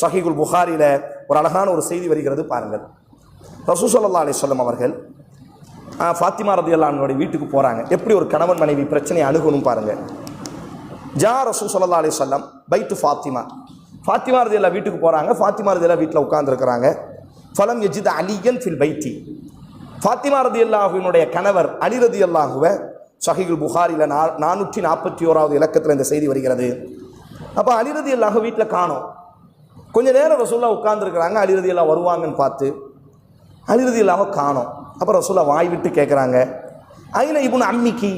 சஹீகுல் புகாரியில் ஒரு அழகான ஒரு செய்தி வருகிறது பாருங்கள். ரசூ சல்லா அலிஸ்வல்லம் அவர்கள் ஃபாத்திமா ரதி அல்லானுடைய வீட்டுக்கு போகிறாங்க எப்படி ஒரு கணவன் மனைவி பிரச்சனையை அணுகணும் பாருங்கள் ஜா ரசூ சல்லா சொல்லம் பைத்து ஃபாத்திமா. ஃபாத்திமா ரதி அல்லா வீட்டுக்கு போகிறாங்க ஃபாத்திமா ரதி அல்லா வீட்டில் உட்காந்துருக்கிறாங்க ஃபலம் எஜித் அலியன் ஃபில் பைத்தி. ஃபாத்திமா ரதி அல்லாஹுவினுடைய கணவர் அலி ரதி அல்லாஹுவை சஹிகுல் புகாரியில் நா நானூற்றி நாற்பத்தி ஓராவது இலக்கத்தில் இந்த செய்தி வருகிறது. அப்போ அலிரதி அல்லாஹு அல்லாஹ் வீட்டில் காணோம். கொஞ்ச நேரம் ரசூல்லா உட்கார்ந்துருக்குறாங்க அலிரதி எல்லாம் வருவாங்கன்னு பார்த்து அலிரதி இல்லாமல் காணும். அப்புறம் ரசூல்லா வாய் விட்டு கேட்குறாங்க ஐன இபுன் அம்மிக்கு?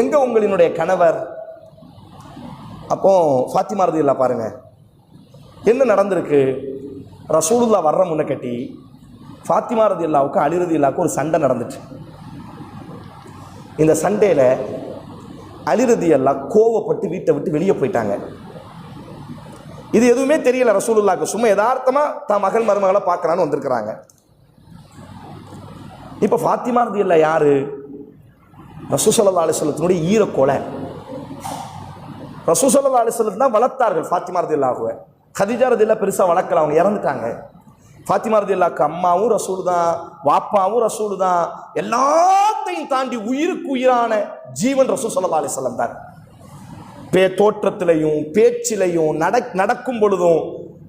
எங்கே உங்களினுடைய கணவர்? அப்போ ஃபாத்திமா ரதி இல்லா பாருங்க என்ன நடந்திருக்கு? ரசூலுல்லா வர்ற முன்ன கட்டி ஃபாத்திமா ரதி இல்லாவுக்கு அலிரதி இல்லாவுக்கும் ஒரு சண்டை நடந்துச்சு. இந்த சண்டையில் அலிரதி எல்லாம் கோவப்பட்டு வீட்டை விட்டு வெளியே போயிட்டாங்க. இது எதுவுமே தெரியல ரசூலுல்லாக்கு. சும்மா யதார்த்தமாக தான் மகன் மருமகளை பார்க்குறான்னு வந்திருக்கிறாங்க. இப்போ ஃபாத்திமா ரதி இல்லை யார்? ரசூசல்லா அலிஸ்லத்தினுடைய ஈரக்கொலை ரசூசல்லா அலிஸ்லம் தான் வளர்த்தார்கள் ஃபாத்திமா ரதி இல்லாகுவ ஹதிஜா ரதி இல்லா பெருசாக வளர்க்கல அவங்க இறந்துட்டாங்க. ஃபாத்திமா ரதி இல்லாக்கு அம்மாவும் ரசூல் தான் வாப்பாவும் ரசூல் தான் எல்லாத்தையும் தாண்டி உயிருக்கு உயிரான ஜீவன் ரசூசல்லா சல்லா தான். பே தோற்றத்திலையும் பேச்சிலையும் நட நடக்கும் பொழுதும்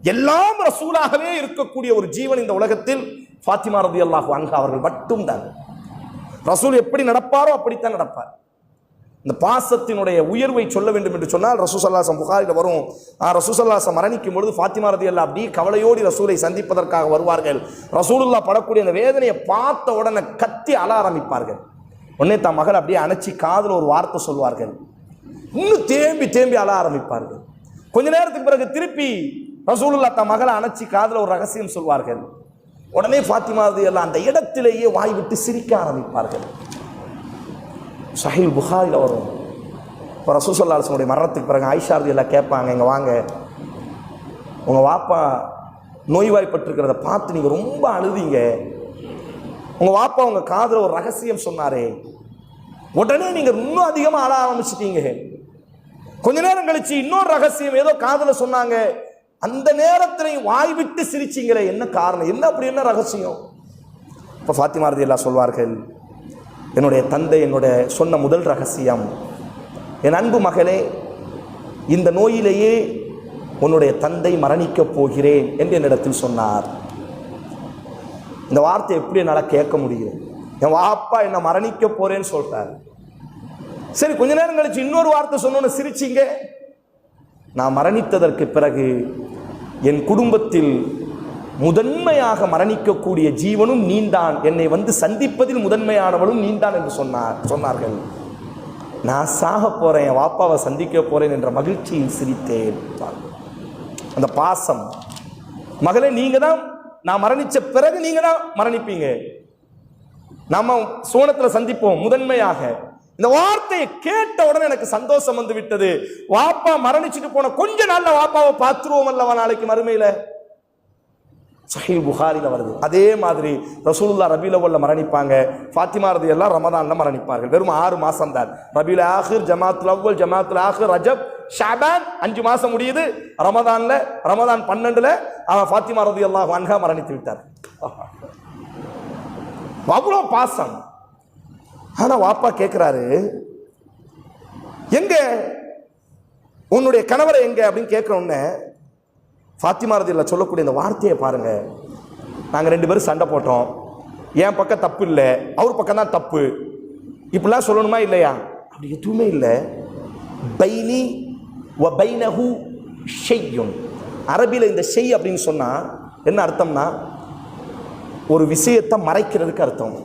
எல்லாம் ரசூலாகவே இருக்கக்கூடிய ஒரு ஜீவன் இந்த உலகத்தில் ஃபாத்திமா ரதி அல்லாஹு அன்ஹா அவர்கள் மட்டும்தான். ரசூல் எப்படி நடப்பாரோ அப்படித்தான் நடப்பார். இந்த பாசத்தினுடைய உயர்வை சொல்ல வேண்டும் என்று சொன்னால் ரசூசல்லாசம் புகாரில் வரும். ஆ, ரசூசல்லாசம் மரணிக்கும் பொழுது ஃபாத்திமா ரதி அல்லா அப்படி கவலையோடி ரசூலை சந்திப்பதற்காக வருவார்கள். ரசூலுல்லா படக்கூடிய அந்த வேதனையை பார்த்த உடனே கத்தி அல ஆரம்பிப்பார்கள். உடனே தன் மகள் அப்படியே அணைச்சி காதில் ஒரு வார்த்தை சொல்வார்கள். இன்னும் தேம்பி தேம்பி அழ ஆரம்பிப்பார்கள். கொஞ்ச நேரத்துக்கு பிறகு திருப்பி ரசூலுல்லா தன் மகளை அணைச்சி காதில் ஒரு ரகசியம் சொல்வார்கள். உடனே ஃபாத்திமாவது எல்லாம் அந்த இடத்திலேயே வாய் விட்டு சிரிக்க ஆரம்பிப்பார்கள். சஹில் புகாரில் வரும். இப்போ ரசூசல்லாசனுடைய மரணத்துக்கு பிறகு ஆயிஷா எல்லாம் கேட்பாங்க இங்கே வாங்க. உங்கள் வாப்பா நோய்வாய்ப்பட்டிருக்கிறத பார்த்து நீங்கள் ரொம்ப அழுதீங்க. உங்கள் வாப்பா உங்கள் காதில் ஒரு ரகசியம் சொன்னாரே. உடனே நீங்கள் இன்னும் அதிகமாக அழ ஆரம்பிச்சிட்டீங்க. கொஞ்ச நேரம் கழிச்சு இன்னொரு ரகசியம் ஏதோ காதில் சொன்னாங்க. அந்த நேரத்திலையும் வாய் விட்டு சிரிச்சிங்களே என்ன காரணம்? என்ன அப்படி என்ன ரகசியம்? இப்போ ஃபாத்திமா ரதி எல்லாம் சொல்வார்கள் என்னுடைய தந்தை என்னுடைய சொன்ன முதல் ரகசியம் என் அன்பு மகளே இந்த நோயிலேயே உன்னுடைய தந்தை மரணிக்கப் போகிறேன் என்று என்னிடத்தில் சொன்னார். இந்த வார்த்தை எப்படி என்னால் கேட்க முடியும்? என் வாப்பா என்னை மரணிக்க போறேன்னு சொல்றாரு சரி கொஞ்ச நேரம் கழிச்சு இன்னொரு வார்த்தை சொன்னோன்னு சிரிச்சிங்க. நான் மரணித்ததற்கு பிறகு என் குடும்பத்தில் முதன்மையாக மரணிக்கக்கூடிய ஜீவனும் நீந்தான். என்னை வந்து சந்திப்பதில் முதன்மையானவளும் நீந்தான் என்று சொன்னார் சொன்னார்கள். நான் சாக போறேன் என் வாப்பாவை சந்திக்க போறேன் என்ற மகிழ்ச்சியில் சிரித்தேன். அந்த பாசம். மகளே நீங்க தான் நான் மரணிச்ச பிறகு நீங்க தான் மரணிப்பீங்க. நம்ம சோனத்தில் சந்திப்போம் முதன்மையாக. இந்த வார்த்தையை கேட்ட உடனே எனக்கு சந்தோஷம் வந்து விட்டது. வாப்பா மரணிச்சுட்டு போன கொஞ்ச நாள்ல வாப்பாவை பார்த்துருவோம் அல்லவா நாளைக்கு மறுமையில? சஹீல் புகாரில வருது. அதே மாதிரி ரசூலுல்லா ரபில உள்ள மரணிப்பாங்க. ஃபாத்திமா ரதி எல்லாம் ரமதான்ல மரணிப்பார்கள். வெறும் ஆறு மாசம் தான். ரபில ஆஹிர் ஜமாத்துல் அவ்வல் ஜமாத்துல் ஆஹிர் ரஜப் ஷாபான் அஞ்சு மாசம் முடியுது. ரமதான்ல ரமதான் பன்னெண்டுல அவன் ஃபாத்திமா ரதி எல்லாம் அன்ஹா மரணித்து விட்டார். அவ்வளோ பாசம். ஆனால் வாப்பா கேட்குறாரு எங்க? உன்னுடைய கணவரை எங்க அப்படின்னு கேட்குறோன்னே ஃபாத்திமாரதியில் சொல்லக்கூடிய இந்த வார்த்தையை பாருங்க. நாங்கள் ரெண்டு பேரும் சண்டை போட்டோம். என் பக்கம் தப்பு இல்லை. அவர் பக்கம் தான் தப்பு. இப்படிலாம் சொல்லணுமா இல்லையா? அப்படி எதுவுமே இல்லை. பைனி வ பைனஹு ஷெய்யும் அரபியில் இந்த ஷெய் அப்படின்னு சொன்னால் என்ன அர்த்தம்னா ஒரு விஷயத்தை மறைக்கிறதுக்கு அர்த்தம்.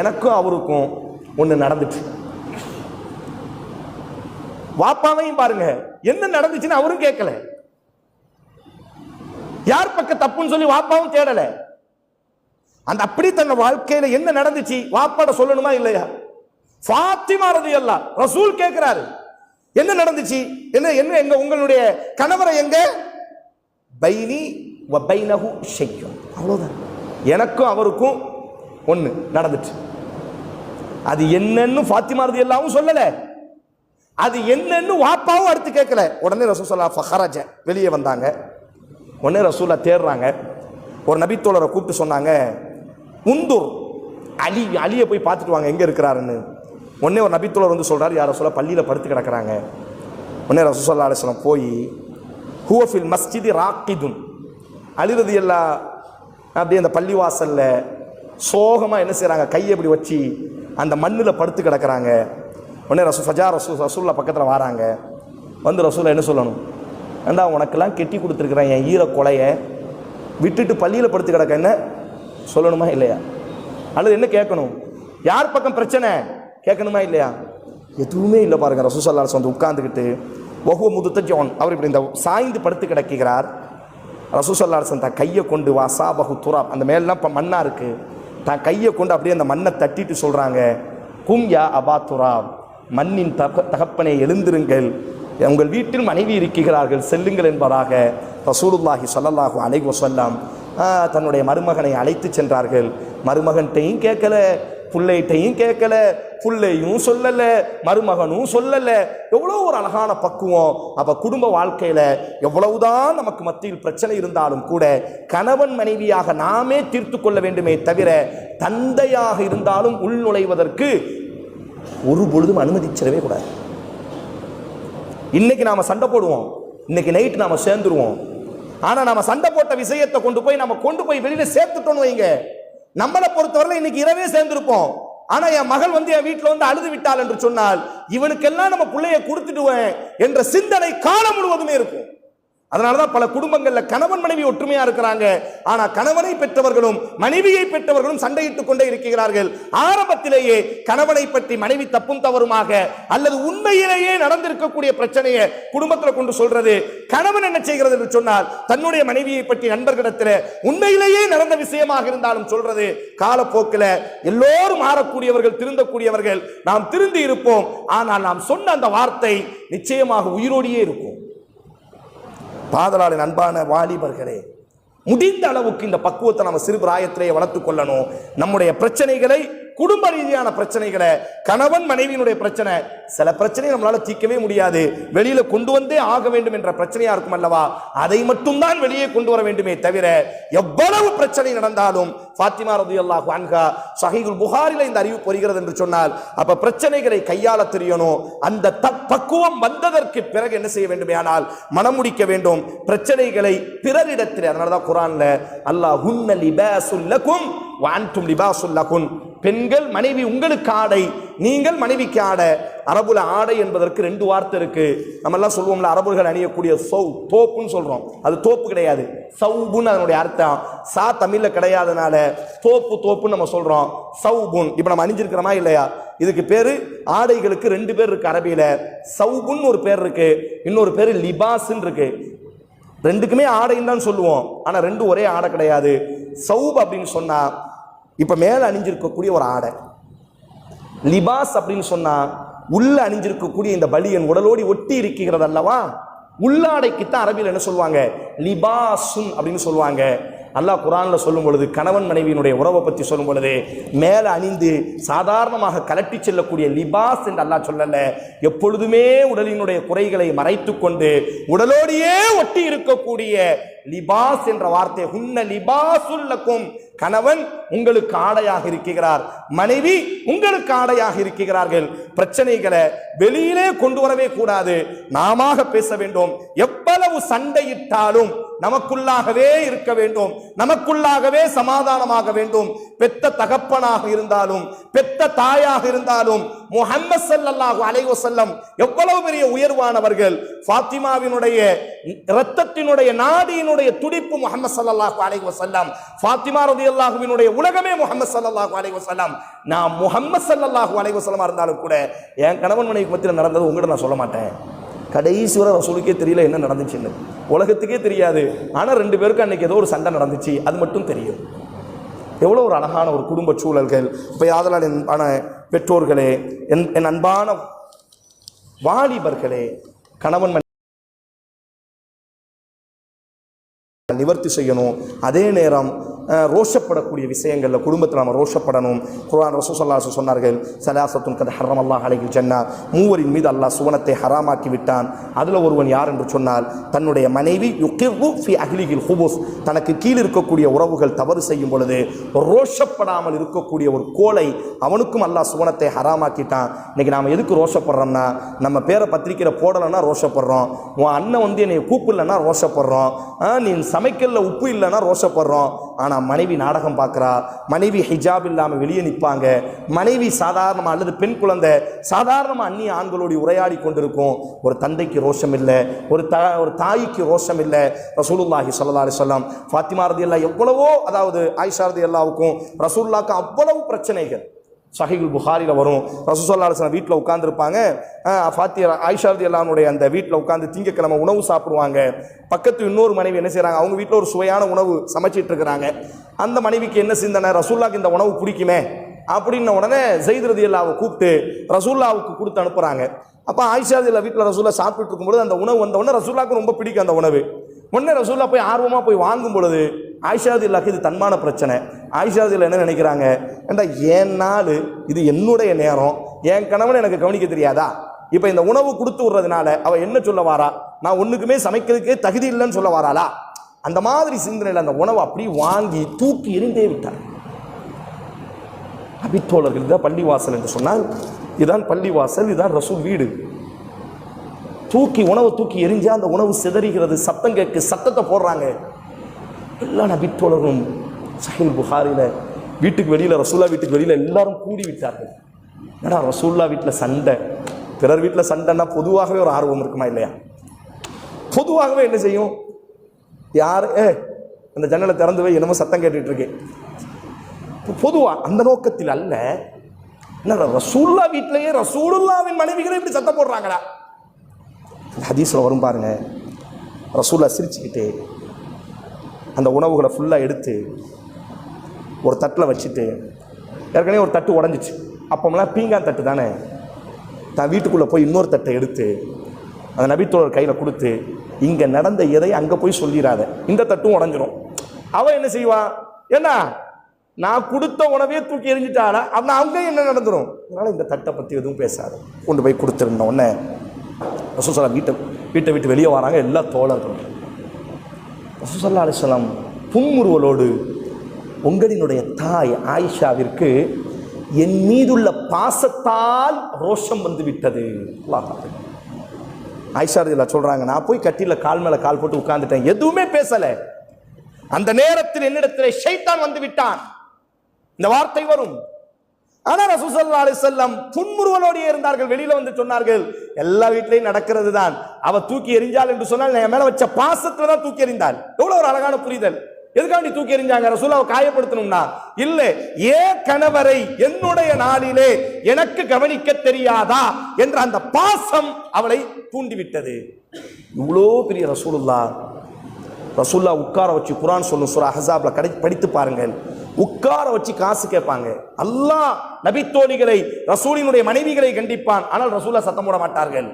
எனக்கும் அவருக்கும் ஒன்று நடந்துச்சு. வாப்பாவையும் பாருங்க என்ன நடந்துச்சுன்னு அவரும் கேட்கல. யார் பக்கம் தப்புன்னு சொல்லி வாப்பாவும் தேடல. அந்த அப்படி தன் வாழ்க்கையில என்ன நடந்துச்சு? வாப்பாட சொல்லணுமா இல்லையா? சாத்தியமானது எல்லாம் ரசூல் கேட்கிறாரு. என்ன நடந்துச்சு? என்ன என்ன எங்க உங்களுடைய கணவரை எங்க? பைனி வ பைனகு செய்யும் அவ்வளவுதான். எனக்கும் அவருக்கும் ஒண்ணு நடந்துச்சு. அது என்னன்னு ஃபாத்திமா ரலியல்லாஹும் சொல்லல. அது என்னன்னு வாப்பாவும் அடுத்து கேட்கல. உடனே ரசூல் சொல்லா ஃபஹராஜ வெளியே வந்தாங்க. உடனே ரசூலா தேடுறாங்க ஒரு நபித்தோழரை கூப்பிட்டு சொன்னாங்க உந்தூர் அலி அலியை போய் பார்த்துட்டு வாங்க எங்கே இருக்கிறாருன்னு. உடனே ஒரு நபித்தோழர் வந்து சொல்கிறார் யார் ரசூலா? பள்ளியில் படுத்து கிடக்குறாங்க. உடனே ரசூசல்லா அலிஸ்லாம் போய் ஹூஃபில் மஸ்ஜிதி ராக்கிதுன். அழிறது எல்லா அப்படியே அந்த பள்ளிவாசலில் சோகமாக என்ன செய்கிறாங்க கையை இப்படி வச்சு அந்த மண்ணில் படுத்து கிடக்கிறாங்க. உடனே ரசூ ஃபஜா ரசூ ரசூலில் பக்கத்தில் வராங்க. வந்து ரசூலா என்ன சொல்லணும்? ஏண்டா உனக்கெல்லாம் கெட்டி கொடுத்துருக்குறேன் என் ஈர கொலையை? விட்டுட்டு பள்ளியில் படுத்து கிடக்க என்ன? சொல்லணுமா இல்லையா? அல்லது என்ன கேட்கணும்? யார் பக்கம் பிரச்சனை? கேட்கணுமா இல்லையா? எதுவுமே இல்லை பாருங்க ரசூசல்லாஸ் வந்து உட்காந்துக்கிட்டு ஒவ்வொரு முதுத்த ஜோன் அவர் இப்படி இந்த சாய்ந்து படுத்து கிடக்கிறார். ரசூசல்லாசன் தன் கையை கொண்டு வா பகு துராப் அந்த மேலாம் இப்போ மண்ணாக இருக்குது தான் கையை கொண்டு அப்படியே அந்த மண்ணை தட்டிட்டு சொல்கிறாங்க கும் யா மண்ணின் தக தகப்பனை எழுந்திருங்கள். உங்கள் வீட்டில் மனைவி இருக்கிறார்கள் செல்லுங்கள் என்பதாக ரசூலுல்லாஹி சொல்லல்லாஹு அலைகோ சொல்லாம் தன்னுடைய மருமகனை அழைத்து சென்றார்கள். மருமகன்கிட்டையும் கேட்கல புள்ளைகிட்டையும் கேட்கல புள்ளையும் சொல்லல மருமகனும் சொல்லல. எவ்வளோ ஒரு அழகான பக்குவம். அப்ப குடும்ப வாழ்க்கையில எவ்வளவுதான் நமக்கு மத்தியில் பிரச்சனை இருந்தாலும் கூட கணவன் மனைவியாக நாமே தீர்த்து கொள்ள வேண்டுமே தவிர தந்தையாக இருந்தாலும் உள்நுழைவதற்கு ஒரு பொழுதும் அனுமதிச்சிடவே கூடாது. இன்னைக்கு நாம சண்டை போடுவோம். இன்னைக்கு நைட் நாம சேர்ந்துருவோம். ஆனா நாம சண்டை போட்ட விஷயத்தை கொண்டு போய் நம்ம கொண்டு போய் வெளியில சேர்த்துட்டோன்னு வைங்க. நம்மளை பொறுத்தவரை இன்னைக்கு இரவே சேர்ந்திருப்போம். ஆனா என் மகள் வந்து என் வீட்டில் வந்து அழுது விட்டாள் என்று சொன்னால் இவனுக்கெல்லாம் நம்ம பிள்ளைய கொடுத்துடுவேன் என்ற சிந்தனை காலம் முழுவதுமே இருக்கும். அதனாலதான் பல குடும்பங்கள்ல கணவன் மனைவி ஒற்றுமையா இருக்கிறாங்க. ஆனா கணவனை பெற்றவர்களும் மனைவியை பெற்றவர்களும் சண்டையிட்டுக் கொண்டே இருக்கிறார்கள். ஆரம்பத்திலேயே கணவனை பற்றி மனைவி தப்பும் தவறுமாக அல்லது உண்மையிலேயே நடந்திருக்கக்கூடிய பிரச்சனையை குடும்பத்தில் கொண்டு சொல்றது கணவன் என்ன செய்கிறது என்று சொன்னால் தன்னுடைய மனைவியை பற்றி நண்பர்களிடத்தில் உண்மையிலேயே நடந்த விஷயமாக இருந்தாலும் சொல்றது காலப்போக்கில் எல்லோரும் மாறக்கூடியவர்கள் திருந்தக்கூடியவர்கள் நாம் திருந்தி இருப்போம். ஆனால் நாம் சொன்ன அந்த வார்த்தை நிச்சயமாக உயிரோடியே இருக்கும். காதலாளின் அன்பான வாலிபர்களே முடிந்த அளவுக்கு இந்த பக்குவத்தை நம்ம சிறு பிராயத்திலேயே வளர்த்து கொள்ளணும். நம்முடைய பிரச்சனைகளை குடும்ப ரீதியான பிரச்சனைகளை கணவன் மனைவியினுடைய பிரச்சனை சில பிரச்சனையை நம்மளால தீர்க்கவே முடியாது. வெளியில கொண்டு வந்தே ஆக வேண்டும் என்ற பிரச்சனையா இருக்கும் அல்லவா? அதை மட்டும்தான் வெளியே கொண்டு வர வேண்டுமே தவிர எவ்வளவு பிரச்சனை நடந்தாலும் ஃபாத்திமா ரதியல்லாஹு அன்ஹா சஹீகுல் புகாரில் இந்த அறிவு பொறுகிறது என்று சொன்னால் அப்ப பிரச்சனைகளை கையாள தெரியணும். அந்த பக்குவம் வந்ததற்கு பிறகு என்ன செய்ய வேண்டுமே ஆனால் மனம் முடிக்க வேண்டும். பிரச்சனைகளை பிறரிடத்தில் அதனாலதான் குரான்ல அல்லாஹ் ஹுன்ன லிபாசுல்லகும் வான்டும் லிபாசுல்லகுன் பெண்கள் மனைவி உங்களுக்கு ஆடை நீங்கள் மனைவிக்கு ஆடை அரபுல ஆடை என்பதற்கு ரெண்டு வார்த்தை இருக்கு. நம்ம எல்லாம் சொல்லுவோம்ல அரபுகள் அணியக்கூடிய சௌ தோப்புன்னு சொல்றோம். அது தோப்பு கிடையாது. சௌபுன்னு அதனுடைய அர்த்தம். சா தமிழ்ல கிடையாதனால தோப்பு தோப்புன்னு நம்ம சொல்றோம். சௌபுன். இப்போ நம்ம அணிஞ்சிருக்கிறோமா இல்லையா? இதுக்கு பேரு ஆடைகளுக்கு ரெண்டு பேர் இருக்கு அரபியில. சௌபுன்னு ஒரு பேர் இருக்கு. இன்னொரு பேர் லிபாஸ்ன்னு இருக்கு. ரெண்டுக்குமே ஆடைன்னு தான் சொல்லுவோம். ஆனால் ரெண்டும் ஒரே ஆடை கிடையாது. சௌப் அப்படின்னு சொன்னால் இப்போ மேலே அணிஞ்சிருக்கக்கூடிய ஒரு ஆடை. லிபாஸ் அப்படின்னு சொன்னா உள்ள அணிஞ்சிருக்கக்கூடிய இந்த பலியன் உடலோடி ஒட்டி இருக்கிறது அல்லவா? உள்ளாடைக்குத்தான் அரபியில் என்ன சொல்லுவாங்க? லிபாசுன் அப்படின்னு சொல்லுவாங்க. அல்லாஹ் குரானில் சொல்லும் பொழுது கணவன் மனைவியினுடைய உறவை பற்றி சொல்லும் பொழுது மேலே அணிந்து சாதாரணமாக கலட்டி செல்லக்கூடிய லிபாஸ் என்று அல்லாஹ் சொல்லலை. எப்பொழுதுமே உடலினுடைய குறைகளை மறைத்து கொண்டு உடலோடியே ஒட்டி இருக்கக்கூடிய லிபாஸ் என்ற வார்த்தை. ஹுன்ன லிபாசுல்லக்கும். கணவன் உங்களுக்கு ஆடையாக இருக்கிறார். மனைவி உங்களுக்கு ஆடையாக இருக்கிறார்கள். பிரச்சனைகளை வெளியிலே கொண்டு வரவே கூடாது. நாம பேச வேண்டும். எவ்வளவு சண்டையிட்டாலும் நமக்குள்ளாகவே இருக்க வேண்டும். நமக்குள்ளாகவே சமாதானமாக வேண்டும். பெத்த தகப்பனாக இருந்தாலும் பெத்த தாயாக இருந்தாலும் முஹம்மது சல்லல்லாஹு அலைஹி வஸல்லம் எவ்வளவு பெரிய உயர்வானவர்கள். ஃபாத்திமாவினுடைய இரத்தத்தினுடைய நாடியினுடைய துடிப்பு முஹம்மது ஸல்லல்லாஹு அலைஹி வஸல்லம். ஃபாத்திமா ரலியல்லாஹுவினுடைய உலகமே முஹம்மது ஸல்லல்லாஹு அலைஹி வஸல்லம். நான் முஹம்மது ஸல்லல்லாஹு அலைஹி வஸல்லமா இருந்தாலும் கூட என் கணவன் மனைவி மத்தியில் நடந்தது உங்கள்கிட்ட நான் சொல்ல மாட்டேன். கடைசி வரை ரசூலுக்கே தெரியல என்ன நடந்துச்சுன்னு. உலகத்துக்கே தெரியாது. ஆனால் ரெண்டு பேருக்கும் அன்னைக்கு ஏதோ ஒரு சண்டை நடந்துச்சு. அது மட்டும் தெரியும். எவ்வளோ ஒரு அழகான ஒரு குடும்ப சூழல்கள். இப்போ ஆதலால் ஆன பெற்றோர்களே என் என் அன்பான வாலிபர்களே கணவன் நிவர்த்தி செய்யணும். அதே நேரம் ரோஷப்படக்கூடிய விஷயங்களில் குடும்பத்தில் நம்ம ரோஷப்படணும். குர்ஆன் ரசூசல்லாசு சொன்னார்கள் சலாசத்துன் கதை ஹரம் அல்லாஹ் அலைகில் ஜன்னா. மூவரின் மீது அல்லாஹ் சுவனத்தை ஹராமாக்கி விட்டான். அதில் ஒருவன் யார் என்று சொன்னால் தன்னுடைய மனைவி யுகிர்வு ஃபி அஹ்லிகில் ஹுபுஸ். தனக்கு கீழ் இருக்கக்கூடிய உறவுகள் தவறு செய்யும் பொழுது ரோஷப்படாமல் இருக்கக்கூடிய ஒரு கோலை அவனுக்கும் அல்லாஹ் சுவனத்தை ஹராமாக்கிட்டான். இன்னைக்கு நாம் எதுக்கு ரோஷப்படுறோம்னா நம்ம பேரை பத்திரிக்கையில் போடலைன்னா ரோஷப்படுறோம். உன் அண்ணன் வந்து என்னை கூப்பிடலன்னா ரோஷப்படுறோம். ஆ, நீ சமைக்கல உப்பு இல்லைன்னா ரோஷப்படுறோம். ஆனால் மனைவி நாடகம் பார்க்குறா மனைவி ஹிஜாப் இல்லாமல் வெளியே நிற்பாங்க மனைவி சாதாரணமாக அல்லது பெண் குழந்தை சாதாரணமாக அந்நிய ஆண்களோடு உரையாடி கொண்டிருக்கும். ஒரு தந்தைக்கு ரோஷம் இல்லை ஒரு த ஒரு தாய்க்கு ரோஷம் இல்லை. ரசூலுல்லாஹி ஸல்லல்லாஹு அலைஹி வஸல்லம் ஃபாத்திமா ரதியல்லாஹ் எவ்வளவோ அதாவது ஆயிஷா எல்லாவுக்கும் ரசூல்லாக்கும் அவ்வளவு பிரச்சனைகள். சஹிகுல் புகாரியில் வரும். ரசூசல்லாசன வீட்டில் உட்காந்துருப்பாங்க ஃபாத்தியர் ஆயிஷா ரதியல்லானுடைய அந்த வீட்டில் உட்காந்து திங்கக்கிழமை உணவு சாப்பிடுவாங்க. பக்கத்து இன்னொரு மனைவி என்ன செய்கிறாங்க அவங்க வீட்டில் ஒரு சுவையான உணவு சமைச்சிட்டு இருக்கிறாங்க. அந்த மனைவிக்கு என்ன சிந்தனை? ரசூல்லாக்கு இந்த உணவு பிடிக்குமே? அப்படின்ன உடனே ஜெயித் ரதியல்லாவை கூப்பிட்டு ரசூல்லாவுக்கு கொடுத்து அனுப்புகிறாங்க அப்போ ஆயிஷா அல்லா வீட்டில் ரசூல்லா சாப்பிட்டுட்டு இருக்கும்போது அந்த உணவு வந்த உடனே ரசூல்லாவுக்கு ரொம்ப பிடிக்கும் அந்த உணவு. உடனே ரசூல்லா போய் ஆர்வமாக போய் வாங்கும் பொழுது ஆயிஷாதி இல்லாக்கு இது தன்மான பிரச்சனை. ஆயிஷாதில் என்ன நினைக்கிறாங்க? ஏண்டா என் நாள் இது என்னுடைய நேரம்? என் கணவன் எனக்கு கவனிக்க தெரியாதா? இப்போ இந்த உணவு கொடுத்து விடுறதுனால அவள் என்ன சொல்ல வாரா? நான் ஒன்றுக்குமே சமைக்கிறதுக்கே தகுதி இல்லைன்னு சொல்ல வாராளா? அந்த மாதிரி சிந்தனையில் அந்த உணவை அப்படியே வாங்கி தூக்கி எறிந்தே விட்டார். அபித்தோழர்கள் இதுதான் பள்ளிவாசல் என்று சொன்னால் இதுதான் பள்ளிவாசல் இதுதான் ரசூல் வீடு. தூக்கி உணவை தூக்கி எரிஞ்சா அந்த உணவு சிதறுகிறது சத்தம் கேட்கு சத்தத்தை போடுறாங்க. எல்லா நபித்தோழர்களும் சஹில் புகாரில் வீட்டுக்கு வெளியில் ரசூல்லா வீட்டுக்கு வெளியில் எல்லாரும் கூடி விட்டார்கள். ஏன்னா ரசூல்லா வீட்டில் சண்டை? பிறர் வீட்டில் சண்டைன்னா பொதுவாகவே ஒரு ஆர்வம் இருக்குமா இல்லையா? பொதுவாகவே என்ன செய்யும்? யார் ஏ அந்த ஜன்னலை திறந்து போய் என்னமோ சத்தம் கேட்டுட்டு இருக்கு பொதுவாக அந்த நோக்கத்தில் அல்ல. என்ன ரசூல்லா வீட்டிலேயே ரசூலுல்லாவின் மனைவிகளை இப்படி சத்தம் போடுறாங்களா ஹதீஸில் வரும் பாருங்க. ரசூல்லா சிரிச்சுக்கிட்டு அந்த உணவுகளை ஃபுல்லாக எடுத்து ஒரு தட்டில் வச்சுட்டு ஏற்கனவே ஒரு தட்டு உடஞ்சிச்சு. அப்போம்லாம் பீங்கான் தட்டு தானே? தான் வீட்டுக்குள்ளே போய் இன்னொரு தட்டை எடுத்து அந்த நபித்தோழர் கையில் கொடுத்து இங்கே நடந்த எதை அங்கே போய் சொல்லிடாத இந்த தட்டும் உடஞ்சிரும். அவன் என்ன செய்வான் என்ன? நான் கொடுத்த உணவே தூக்கி எரிஞ்சிட்டாரா அவன் அவங்க என்ன நடந்துரும்? அதனால் இந்த தட்டை பற்றி எதுவும் பேசாது. கொண்டு போய் கொடுத்துருந்த உடனே ரசூசலா வீட்டை வீட்டை விட்டு வெளியே வராங்க எல்லா தோழர்களும். ரசூசல்லா அலிஸ்லாம் புன்முறுவலோடு உங்களினுடைய தாய் ஆயிஷாவிற்கு என் மீதுள்ள பாசத்தால் ரோஷம் வந்துவிட்டது ஆயிஷா இதில் சொல்றாங்க நான் போய் கட்டில கால் மேல கால் போட்டு உட்கார்ந்துட்டேன். எதுவுமே பேசல. அந்த நேரத்தில் என்னிடத்தில் ஷைத்தான் வந்து விட்டான். இந்த வார்த்தை வரும். ஆனா ரசூசல்லா அலிசல்லாம் புன்முறுவலோடே இருந்தார்கள். வெளியில வந்து சொன்னார்கள் எல்லா வீட்லயும் நடக்கிறது தான் அவ தூக்கி எறிஞ்சாள் என்று சொன்னால் என் மேல வச்ச பாசத்துல தான் தூக்கி எறிந்தாள். எவ்வளவு ஒரு அழகான புரிதல். எதுக்காண்டி தூக்கி எறிஞ்சாங்க? ரசூலாவை காயப்படுத்தணும்னா இல்ல ஏ கணவரை என்னுடைய நாளிலே எனக்கு கவனிக்க தெரியாதா என்ற அந்த பாசம் அவளை தூண்டிவிட்டது. இவ்வளோ பெரிய ரசூலுல்லா ரசூல்லா உட்கார வச்சு குரான் சொல்லும் சுரா ஹசாப்ல கடை படித்து பாருங்கள். உட்கார வச்சு காசு கேட்பாங்க. அல்லாஹ் நபித்தோழிகளை ரசூலினுடைய மனைவிகளை கண்டிப்பான். ஆனால் ரசூலை சத்தம் போட மாட்டார்கள்.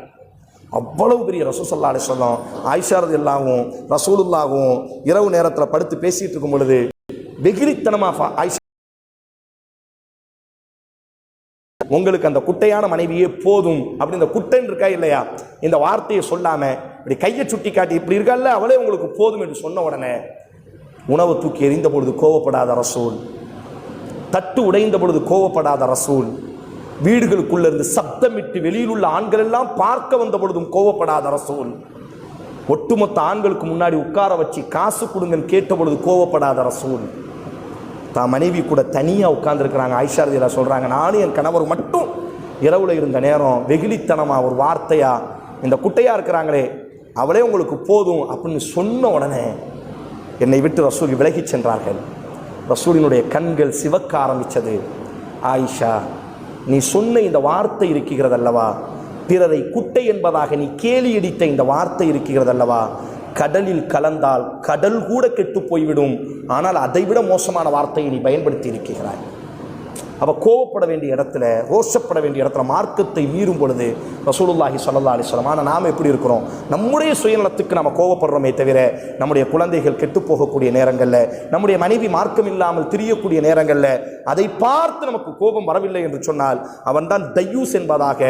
அவ்வளவு பெரிய ரசூசல்லா அலிஸ்லாம் ஆயிஷாரது எல்லாவும் ரசூலுல்லாவும் இரவு நேரத்தில் படுத்து பேசிட்டு இருக்கும் பொழுது வெகுளித்தனமா ஃபா- ஆயிஷா உங்களுக்கு அந்த குட்டையான மனைவியே போதும் அப்படி இந்த குட்டைன்னு இருக்கா இல்லையா? இந்த வார்த்தையை சொல்லாம இப்படி கையை சுட்டி காட்டி இப்படி இருக்கா அவளே உங்களுக்கு போதும் என்று சொன்ன உடனே உணவு தூக்கி எறிந்த பொழுது கோவப்படாத ரசூல். தட்டு உடைந்த பொழுது கோவப்படாத ரசூல். வீடுகளுக்குள்ள இருந்து சப்தமிட்டு வெளியில் உள்ள ஆண்கள் எல்லாம் பார்க்க வந்த பொழுதும் கோவப்படாத ரசூல். ஒட்டுமொத்த ஆண்களுக்கு முன்னாடி உட்கார வச்சு காசு கொடுங்கன்னு கேட்ட பொழுது கோவப்படாத ரசூல். தான் மனைவி கூட தனியாக உட்காந்துருக்கிறாங்க ஐஷாரதியில் சொல்கிறாங்க நானும் என் கணவர் மட்டும் இரவில் இருந்த நேரம் வெகுளித்தனமாக ஒரு வார்த்தையா இந்த குட்டையாக இருக்கிறாங்களே அவளே உங்களுக்கு போதும் அப்படின்னு சொன்ன உடனே என்னை விட்டு ரசூல் விலகிச் சென்றார்கள். ரசூலினுடைய கண்கள் சிவக்க ஆரம்பித்தது. ஆயிஷா நீ சொன்ன இந்த வார்த்தை இருக்கிறதல்லவா? பிறரை குட்டை என்பதாக நீ கேலி அடித்த இந்த வார்த்தை இருக்கிறதல்லவா? கடலில் கலந்தால் கடல் கூட கெட்டு போய்விடும். ஆனால் அதைவிட மோசமான வார்த்தையை நீ பயன்படுத்தி இருக்கிறாய். அவள் கோவப்பட வேண்டிய இடத்துல ரோஷப்பட வேண்டிய இடத்துல மார்க்கத்தை மீறும் பொழுது ரசூலுல்லாஹி ஸல்லல்லாஹு அலிஸ்லாம் ஆனால் நாம் எப்படி இருக்கிறோம்? நம்முடைய சுயநலத்துக்கு நம்ம கோவப்படுறோமே தவிர நம்முடைய குழந்தைகள் கெட்டு போகக்கூடிய நேரங்களில் நம்முடைய மனைவி மார்க்கம் இல்லாமல் திரியக்கூடிய நேரங்களில் அதை பார்த்து நமக்கு கோபம் வரவில்லை என்று சொன்னால் அவன்தான் தையூஸ் என்பதாக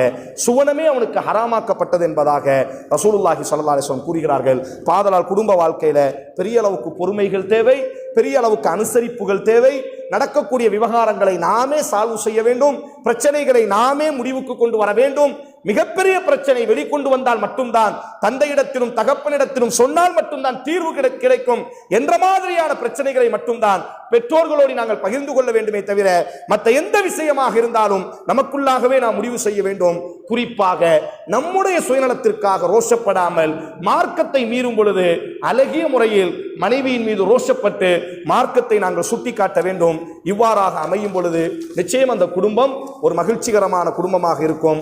சுவனமே அவனுக்கு ஹராமாக்கப்பட்டது என்பதாக ரசூலுல்லாஹி சல்லா அலிஸ்லாம் கூறுகிறார்கள். பாதலால் குடும்ப வாழ்க்கையில் பெரிய அளவுக்கு பொறுமைகள் தேவை பெரிய அளவுக்கு அனுசரிப்புகள் தேவை. நடக்கக்கூடிய விவகாரங்களை நாமே சால்வ் செய்ய வேண்டும். பிரச்சனைகளை நாமே முடிவுக்கு கொண்டு வர வேண்டும். மிகப்பெரிய பிரச்சனை வெளிக்கொண்டு வந்தால் மட்டும்தான் தந்தையிடத்திலும் தகப்பனிடத்திலும் சொன்னால் மட்டும்தான் தீர்வு கிடை- கிடைக்கும் என்ற மாதிரியான பிரச்சனைகளை மட்டும்தான் பெற்றோர்களோடு நாங்கள் பகிர்ந்து கொள்ள வேண்டுமே தவிர மற்ற எந்த விஷயமாக இருந்தாலும் நமக்குள்ளாகவே நாம் முடிவு செய்ய வேண்டும். குறிப்பாக நம்முடைய சுயநலத்திற்காக ரோஷப்படாமல் மார்க்கத்தை மீறும் பொழுது அழகிய முறையில் மனைவியின் மீது ரோஷப்பட்டு மார்க்கத்தை நாங்கள் சுட்டிக்காட்ட வேண்டும். இவ்வாறாக அமையும் பொழுது நிச்சயம் அந்த குடும்பம் ஒரு மகிழ்ச்சிகரமான குடும்பமாக இருக்கும்.